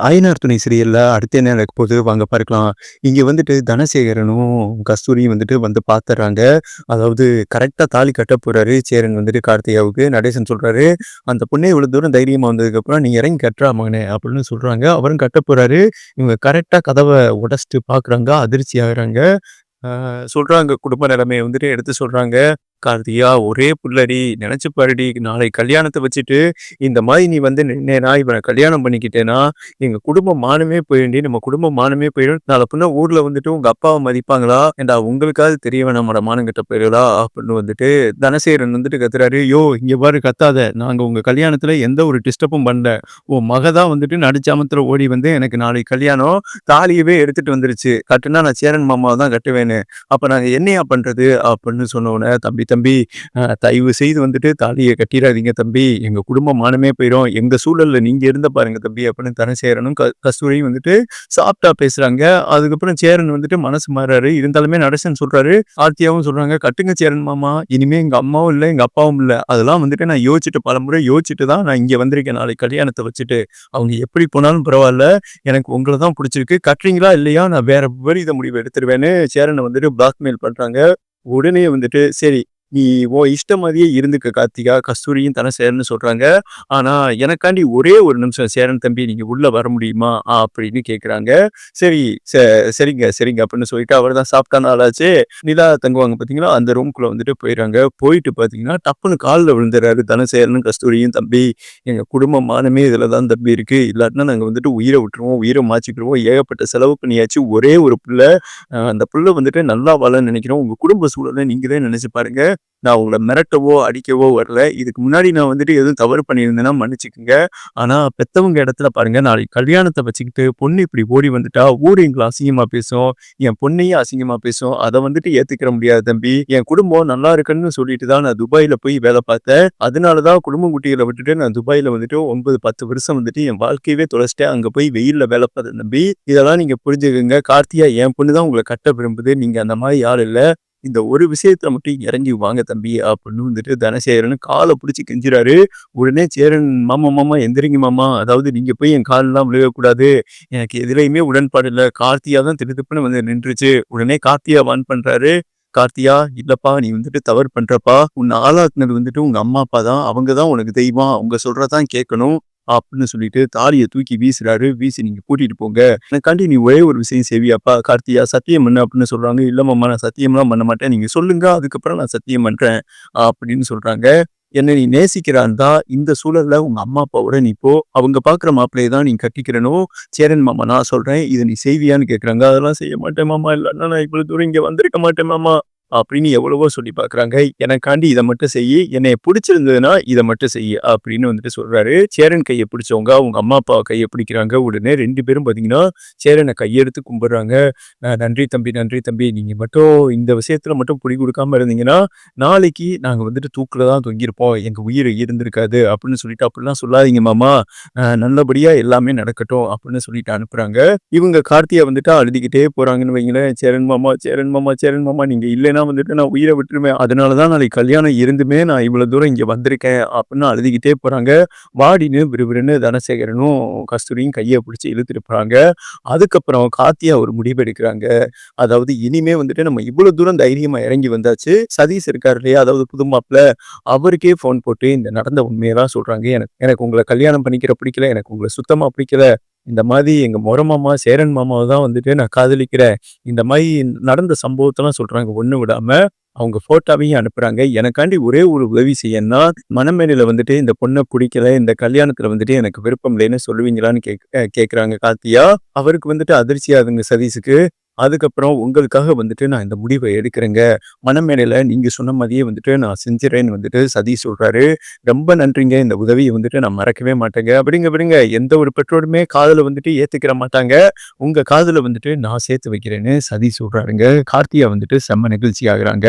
அயனார் துணை சீரியல்ல அடுத்து என்ன நடக்க போகுது வாங்க பார்க்கலாம். இங்க வந்துட்டு தனசேகரனும், கஸ்தூரியும் வந்துட்டு வந்து பார்த்துர்றாங்க. அதாவது கரெக்டா தாலி கட்ட போறாரு சேரன் வந்துட்டு கார்த்திகாவுக்கு. நடேசன் சொல்றாரு, "அந்த பொண்ணே இவ்வளோ தூரம் தைரியமா வந்ததுக்கப்புறம் நீ இறங்கி கட்டுறா மகனே" அப்படின்னு சொல்றாங்க. அவரும் கட்ட போறாரு. இவங்க கரெக்டா கதவை உடச்சிட்டு பார்க்குறாங்க. அதிர்ச்சி ஆகுறாங்க. சொல்றாங்க குடும்ப நிலைமையை வந்துட்டு எடுத்து சொல்றாங்க. கார்த்தியா ஒரே புள்ளடி. நினைச்சு பாருடி நாளைக்கு கல்யாணத்தை வச்சுட்டு, இந்த மாதிரி நீ வந்து நின்னேனா இவனை கல்யாணம் பண்ணிக்கிட்டேன்னா, எங்க குடும்ப மானமே போயிரும்டி. நம்ம குடும்ப மானமே போயிடும். நாளை பின்ன ஊர்ல வந்துட்டு உங்க அப்பாவை மதிப்பாங்களா? ஏண்டா உங்களுக்காவது தெரிய வேணாமாடா மானங்கிட்ட போயிடலா அப்படின்னு வந்துட்டு தனசேகரன் வந்துட்டு கத்துறாரு. யோ இங்க பாரு கத்தாத. நாங்க உங்க கல்யாணத்துல எந்த ஒரு டிஸ்டர்பும் பண்ணல. உன் மகதான் வந்துட்டு நடுச்சாமத்துல ஓடி வந்து எனக்கு நாளைக்கு கல்யாணம். தாலியவே எடுத்துட்டு வந்துருச்சு. கட்டுனா நான் சேரன் மாமாவை தான் கட்டுவேன்னு. அப்ப நாங்க என்னையா பண்றது?" அப்படின்னு சொன்ன உடனே, "தம்பி தம்பி தயவு செய்து வந்துட்டு தாலியை கட்டிடாதீங்க தம்பி. எங்க குடும்பம் மானமே போயிடும் எங்க சூழல்ல நீங்க இருந்த பாருங்க தம்பி" அப்படின்னு தனசேரனும் க கஸ்தூரியும் வந்துட்டு சாப்பிட்டா பேசுறாங்க. அதுக்கப்புறம் சேரன் வந்துட்டு மனசு மாறாரு இருந்தாலுமே நடசன் சொல்றாரு. ஆர்த்தியாவும் சொல்றாங்க, "கட்டுங்க சேரன் மாமா. இனிமே எங்க அம்மாவும் இல்லை எங்க அப்பாவும் இல்லை அதெல்லாம் வந்துட்டு நான் யோசிச்சுட்டு பலமுறை யோசிச்சுட்டு தான் நான் இங்க வந்திருக்கேன் நாளைக்கு கல்யாணத்தை வச்சுட்டு. அவங்க எப்படி போனாலும் பரவாயில்ல எனக்கு உங்களை தான் பிடிச்சிருக்கு கட்டுறீங்களா இல்லையா? நான் வேற விபரீத முடிவு எடுத்துருவேன்னு" சேரனை வந்துட்டு பிளாக்மெயில் பண்றாங்க. உடனே வந்துட்டு, "சரி நீ ஓ இஷ்டம் மாதிரியே இருந்துக்க கார்த்திகா" கஸ்தூரியும் தனசேகரனும் சொல்றாங்க. "ஆனா எனக்காண்டி ஒரே ஒரு நிமிஷம் சேரன் தம்பி நீங்க உள்ள வர முடியுமா?" அப்படின்னு கேட்குறாங்க. "சரி ச சரிங்க சரிங்க" அப்படின்னு சொல்லிட்டு அவர் தான் சாப்பிட்டா ஆளாச்சே. நிலா தங்குவாங்க பார்த்தீங்களா? அந்த ரூம்குள்ள வந்துட்டு போயிடுறாங்க போயிட்டு பார்த்தீங்கன்னா, டப்புன்னு காலில் விழுந்துறாரு தனசேகரனும், கஸ்தூரியும். "தம்பி எங்க குடும்ப மானமே இதுல தான் தம்பி இருக்கு. இல்லாட்டினா நாங்க வந்துட்டு உயிரை விட்டுருவோம். உயிரை மாச்சிக்கிடுவோம் ஏகப்பட்ட செலவு பண்ணியாச்சு. ஒரே ஒரு பிள்ளை அந்த பிள்ளை வந்துட்டு நல்லா வாழன்னு நினைக்கிறோம் உங்க குடும்ப சூழல நீங்களே நினச்சி பாருங்க. நான் உங்களை மிரட்டவோ, அடிக்கவோ வரல. இதுக்கு முன்னாடி நான் வந்துட்டு எதுவும் தவறு பண்ணியிருந்தேன்னா மன்னிச்சுக்கங்க. ஆனால் பெத்தவங்க இடத்துல பாருங்க நாளைக்கு கல்யாணத்தை வச்சுக்கிட்டு பொண்ணு இப்படி ஓடி வந்துட்டா, ஊர் எங்களை அசிங்கமா பேசும். என் பொண்ணையும் அசிங்கமா பேசும். அதை வந்துட்டு ஏத்துக்கிற முடியாது தம்பி. என் குடும்பம் நல்லா இருக்குன்னு சொல்லிட்டு தான் நான் துபாயில் போய் வேலை பார்த்தேன். அதனால தான் குடும்பம் குட்டிகளை விட்டுட்டு நான் துபாயில் வந்துட்டு 9, 10 வருஷம் வந்துட்டு என் வாழ்க்கையவே தொலைச்சிட்டேன் அங்க போய் வெயில்ல வேலை பார்த்தேன் தம்பி. இதெல்லாம் நீங்க புரிஞ்சுக்கங்க. கார்த்தியா என் பொண்ணு தான் உங்களை கட்ட விரும்புது. நீங்க அந்த மாதிரி யாரும் இல்லை இந்த ஒரு விஷயத்துல மட்டும் இறங்கி வாங்க தம்பி" அப்படின்னு வந்துட்டு தனசேகரன் காலை பிடிச்சி கெஞ்சுறாரு. உடனே சேரன், "மாமா மாமா எந்திரிங்க மாமா. அதாவது நீங்க போய் என் காலெல்லாம் விழுகக்கூடாது. எனக்கு எதிலையுமே உடன்பாடு இல்லை கார்த்தியா தான் திருத்துப்புன்னு வந்து நின்றுச்சு." உடனே கார்த்தியா வார்ன் பண்றாரு. "கார்த்தியா இல்லப்பா நீ வந்துட்டு தவறு பண்றப்பா. உன்னை ஆளாக்குனது வந்துட்டு உங்க அம்மா, அப்பா தான். அவங்க தான் உனக்கு தெய்வம். அவங்க சொல்றதான் கேட்கணும்." அப்படின்னு சொல்லிட்டு தாலியை தூக்கி வீசுறாரு. வீசி, "நீங்க கூட்டிட்டு போங்க. எனக்காண்டி நீ ஒரே ஒரு விஷயம் செய்வியாப்பா கார்த்தியா? சத்தியம் பண்ணு" அப்படின்னு சொல்றாங்க. இல்லம்மா நான் சத்தியம்லாம் பண்ண மாட்டேன். நீங்க சொல்லுங்க. அதுக்கப்புறம் நான் சத்தியம் பண்றேன்" அப்படின்னு சொல்றாங்க. என்னை நீ நேசிக்கிறா இந்த சூழல்ல உங்க அம்மா, அப்பாவோட நீ போ. அவங்க பார்க்குற மாப்பிள்ளையை தான் நீ கட்டிக்கிறனோ சேரன் மாமா நான் சொல்றேன். இதை நீ செய்வியான்னு?" கேட்குறாங்க. "அதெல்லாம் செய்ய மாட்டேன் மாமா. இல்லைன்னா நான் இவ்வளவு தூரம் இங்க வந்திருக்க மாட்டேன் மாமா" அப்படின்னு எவ்வளவோ சொல்லி பார்க்குறாங்க. "எனக்காண்டி இதை மட்டும் செய்யி. என்னை பிடிச்சிருந்ததுன்னா இதை மட்டும் செய்யி" அப்படின்னு வந்துட்டு சொல்றாரு. சேரன் கையை பிடிச்சவங்க அவங்க அம்மா, அப்பா கையை பிடிக்கிறாங்க. உடனே ரெண்டு பேரும் பார்த்தீங்கன்னா, சேரனை கையெடுத்து கும்பிடுறாங்க. நன்றி தம்பி, நன்றி தம்பி. நீங்க மட்டும் இந்த விஷயத்துல மட்டும் பிடி கொடுக்காம இருந்தீங்கன்னா, நாளைக்கு நாங்க வந்துட்டு தூக்குல தான் தொங்கியிருப்போம். எங்க உயிர் இருந்திருக்காது" அப்படின்னு சொல்லிட்டு, "அப்படிலாம் சொல்லாதீங்க மாமா. நல்லபடியா எல்லாமே நடக்கட்டும்" அப்படின்னு சொல்லிட்டு அனுப்புறாங்க. இவங்க கார்த்தியை வந்துட்டு அழுதுகிட்டே போறாங்கன்னு வைங்களேன். "சேரன் மாமா, சேரன் மாமா, சேரன் மாமா நீங்க இல்லைன்னா வந்துட்டு நான் உயிரை விட்டுருவேன். அதனால தான் நாளைக்கு கல்யாணம் இருந்துமே நான் இவ்வளோ தூரம் இங்கே வந்திருக்கேன்" அப்படின்னு அழுதுகிட்டே போகிறாங்க வாடின்னு விறுவிறுன்னு தனசேகரனும், கஸ்தூரியும் கையை பிடிச்சி இழுத்துட்டு போகிறாங்க அதுக்கப்புறம் காத்தியா ஒரு முடிவு எடுக்கிறாங்க அதாவது இனிமே வந்துட்டு நம்ம இவ்வளோ தூரம் தைரியமாக இறங்கி வந்தாச்சு. சதீஷ் இருக்கார் இல்லையா? அதாவது புது அவருக்கே ஃபோன் போட்டு இந்த நடந்த உண்மையை தான் சொல்கிறாங்க "எனக்கு எனக்கு உங்களை கல்யாணம் பண்ணிக்கிற பிடிக்கல. எனக்கு உங்களை சுத்தமாக பிடிக்கல. இந்த மாதிரி எங்கள் மொற மாமா, சேரன் மாமாவை தான் வந்துட்டு நான் காதலிக்கிறேன்." இந்த மாதிரி நடந்த சம்பவத்தெல்லாம் சொல்கிறாங்க ஒன்று விடாம. அவங்க ஃபோட்டோவையும் அனுப்புகிறாங்க "எனக்காண்டி ஒரே ஒரு உதவி செய்யணும்னா, மணமேடையில வந்துட்டு இந்த பொண்ணை பிடிக்கல இந்த கல்யாணத்தில் வந்துட்டு எனக்கு விருப்பம் இல்லைன்னு சொல்லுவீங்களான்னு?" கேக் கேட்குறாங்க கார்த்தியா. அவருக்கு வந்துட்டு அதிர்ச்சி ஆகுதுங்க சதீஷுக்கு. அதுக்கப்புறம், "உங்களுக்காக வந்துட்டு நான் இந்த முடிவை எடுக்கிறேங்க. மணமேடையில நீங்க சொன்ன மாதிரியே வந்துட்டு நான் செஞ்சுறேன்னு" வந்துட்டு சதி சொல்றாரு. "ரொம்ப நன்றிங்க. இந்த உதவியை வந்துட்டு நான் மறக்கவே மாட்டேங்க." "விடுங்க விடுங்க. எந்த ஒரு பெற்றோருமே காதல வந்துட்டு ஏத்துக்கிற மாட்டாங்க. உங்க காதல வந்துட்டு நான் சேர்த்து வைக்கிறேன்னு" சதி சொல்றாருங்க. கார்த்தியா வந்துட்டு செம்ம நிகழ்ச்சி ஆகுறாங்க.